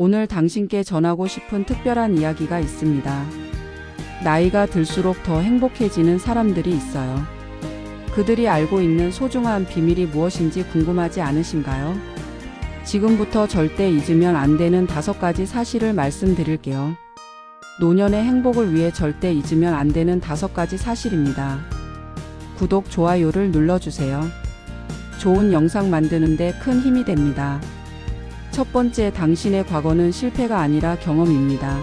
오늘 당신께 전하고 싶은 특별한 이야기가 있습니다. 나이가 들수록 더 행복해지는 사람들이 있어요. 그들이 알고 있는 소중한 비밀이 무엇인지 궁금하지 않으신가요? 지금부터 절대 잊으면 안 되는 다섯 가지 사실을 말씀드릴게요. 노년의 행복을 위해 절대 잊으면 안 되는 다섯 가지 사실입니다. 구독, 좋아요를 눌러주세요. 좋은 영상 만드는데 큰 힘이 됩니다. 첫 번째, 당신의 과거는 실패가 아니라 경험입니다.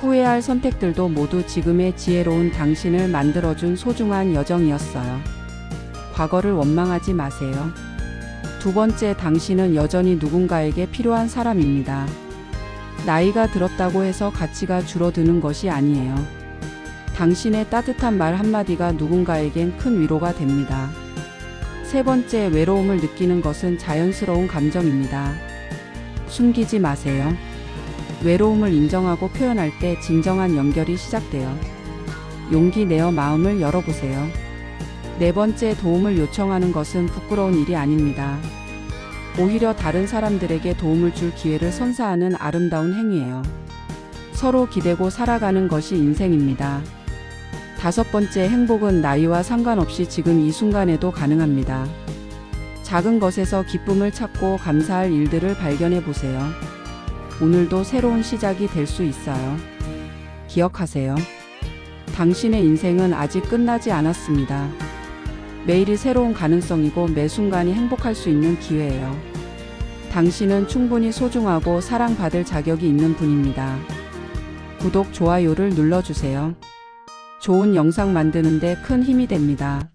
후회할 선택들도 모두 지금의 지혜로운 당신을 만들어준 소중한 여정이었어요. 과거를 원망하지 마세요. 두 번째, 당신은 여전히 누군가에게 필요한 사람입니다. 나이가 들었다고 해서 가치가 줄어드는 것이 아니에요. 당신의 따뜻한 말 한마디가 누군가에겐 큰 위로가 됩니다. 세 번째, 외로움을 느끼는 것은 자연스러운 감정입니다. 숨기지 마세요. 외로움을 인정하고 표현할 때 진정한 연결이 시작돼요. 용기 내어 마음을 열어보세요. 네 번째, 도움을 요청하는 것은 부끄러운 일이 아닙니다. 오히려 다른 사람들에게 도움을 줄 기회를 선사하는 아름다운 행위예요. 서로 기대고 살아가는 것이 인생입니다. 다섯 번째, 행복은 나이와 상관없이 지금 이 순간에도 가능합니다. 작은 것에서 기쁨을 찾고 감사할 일들을 발견해 보세요. 오늘도 새로운 시작이 될 수 있어요. 기억하세요. 당신의 인생은 아직 끝나지 않았습니다. 매일이 새로운 가능성이고 매 순간이 행복할 수 있는 기회예요. 당신은 충분히 소중하고 사랑받을 자격이 있는 분입니다. 구독, 좋아요를 눌러주세요. 좋은 영상 만드는데 큰 힘이 됩니다.